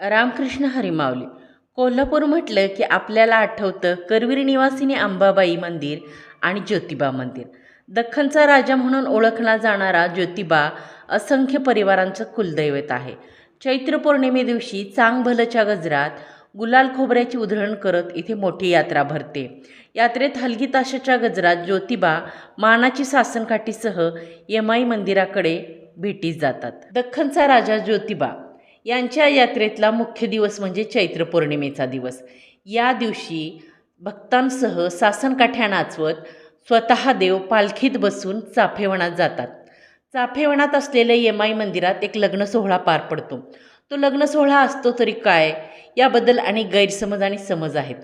रामकृष्ण हरिमावली. कोल्हापूर म्हटलं की आपल्याला आठवतं करवीर निवासिनी अंबाबाई मंदिर आणि ज्योतिबा मंदिर. दख्खनचा राजा म्हणून ओळखला जाणारा ज्योतिबा असंख्य परिवारांचं कुलदैवत आहे. चैत्र पौर्णिमे दिवशी चांगभलच्या गजरात गुलाल खोबऱ्याची उधळण करत इथे मोठी यात्रा भरते. यात्रेत हलगी ताशाच्या गजरात ज्योतिबा मानाची सासनकाठीसह यमाई मंदिराकडे भेटीस जातात. दख्खनचा राजा ज्योतिबा यांच्या यात्रेतला मुख्य दिवस म्हणजे चैत्र पौर्णिमेचा दिवस. या दिवशी भक्तांसह सासनकाठ्या नाचवत स्वतः देव पालखीत बसून चाफेवणात जातात. चाफेवणात असलेल्या येमाई मंदिरात एक लग्न सोहळा पार पडतो. तो लग्न सोहळा असतो तरी काय याबद्दल अनेक गैरसमज आणि समज आहेत.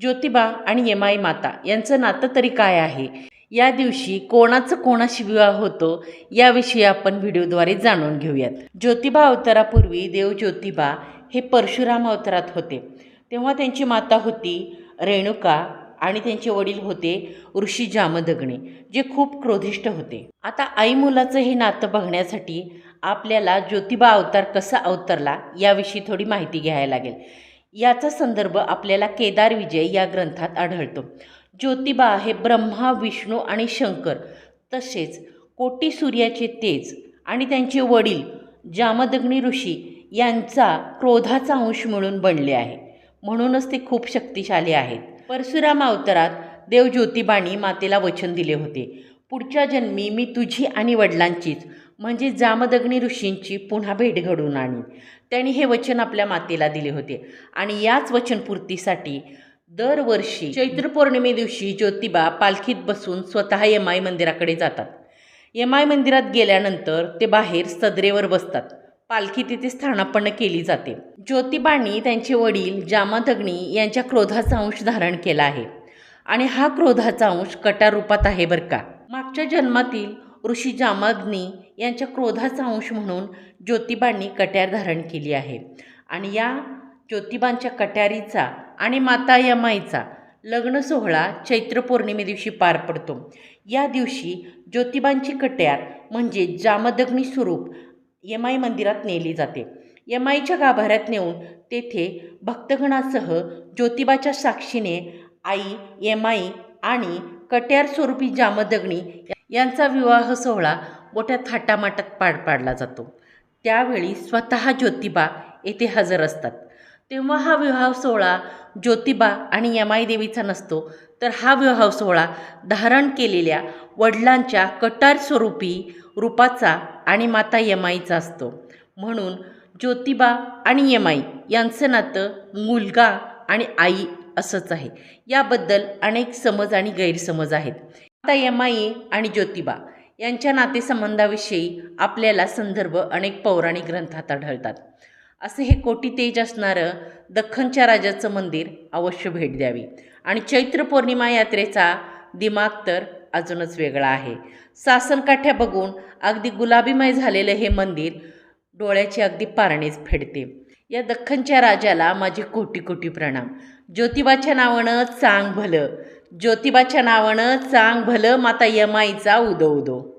ज्योतिबा आणि यमाई माता यांचं नातं तरी काय आहे? या दिवशी कोणाचं कोणाशी विवाह होतो याविषयी आपण व्हिडिओद्वारे जाणून घेऊयात. ज्योतिबा अवतारापूर्वी देव ज्योतिबा हे परशुराम अवतारात होते. तेव्हा त्यांची माता होती रेणुका आणि त्यांचे वडील होते ऋषी जामदग्नी जे खूप क्रोधिष्ट होते. आता आई मुलाचं हे नातं बघण्यासाठी आपल्याला ज्योतिबा अवतार कसा अवतरला याविषयी थोडी माहिती घ्यायला लागेल. याचा संदर्भ आपल्याला केदार विजय या ग्रंथात आढळतो. ज्योतिबा हे ब्रह्मा विष्णू आणि शंकर. तसेच कोटी सूर्याचे तेज आणि त्यांचे वडील जामदग्नी ऋषी यांचा क्रोधाचा अंश मिळून बनले आहे. म्हणूनच ते खूप शक्तिशाली आहेत. परशुराम अवतारात देव ज्योतिबाणी मातेला वचन दिले होते. पुढच्या जन्मी मी तुझी आणि वडिलांचीच म्हणजे जामदग्नी ऋषींची पुन्हा भेट घडून आणी त्यांनी हे वचन आपल्या मातेला दिले होते. आणि याच वचनपूर्तीसाठी दरवर्षी चैत्र पौर्णिमे दिवशी ज्योतिबा पालखीत बसून स्वतः यमाई मंदिराकडे जातात. यमाई मंदिरात गेल्यानंतर ते बाहेर सदरेवर बसतात. पालखी तिथे स्थानापन्न केली जाते. ज्योतिबांनी त्यांचे वडील जामादग्नी यांच्या क्रोधाचा अंश धारण केला आहे. आणि हा क्रोधाचा अंश कटार रूपात आहे बरं का. मागच्या जन्मातील ऋषी जामाग्नी यांच्या क्रोधाचा अंश म्हणून ज्योतिबांनी कट्यार धारण केली आहे. आणि या ज्योतिबांच्या कट्यारीचा आणि माता यमाईचा लग्न सोहळा चैत्र पौर्णिमे दिवशी पार पडतो. या दिवशी ज्योतिबांची कट्यार म्हणजे जामदग्नी स्वरूप यमाई मंदिरात नेली जाते. यमाईच्या गाभाऱ्यात नेऊन तेथे भक्तगणासह ज्योतिबाच्या साक्षीने आई यमाई आणि कट्यार स्वरूपी जामदग्नी यांचा विवाह सोहळा मोठ्या थाटामाटात पार पाडला जातो. त्यावेळी स्वतः ज्योतिबा येथे हजर असतात. तेव्हा हा विवाह सोहळा ज्योतिबा आणि यमाई देवीचा नसतो तर हा विवाह सोहळा धारण केलेल्या वडिलांच्या कटार स्वरूपी रूपाचा आणि माता यमाईचा असतो. म्हणून ज्योतिबा आणि यमाई यांचं नातं मुलगा आणि आई असंच आहे. याबद्दल अनेक समज आणि गैरसमज आहेत. आता यमाई आणि ज्योतिबा यांच्या नातेसंबंधाविषयी आपल्याला संदर्भ अनेक पौराणिक ग्रंथात आढळतात. असे हे कोटी तेज असणारं दख्खनच्या राजाचं मंदिर अवश्य भेट द्यावी. आणि चैत्र पौर्णिमा यात्रेचा दिमाग तर अजूनच वेगळा आहे. सासनकाठ्या बघून अगदी गुलाबीमय झालेलं हे मंदिर डोळ्याची अगदी पारणेच फेडते. या दख्खनच्या राजाला माझे कोटी कोटी प्रणाम. ज्योतिबाच्या नावानं चांग भलं. ज्योतिबाच्या नावानं चांग भलं माता यमाईचा उदो उदो.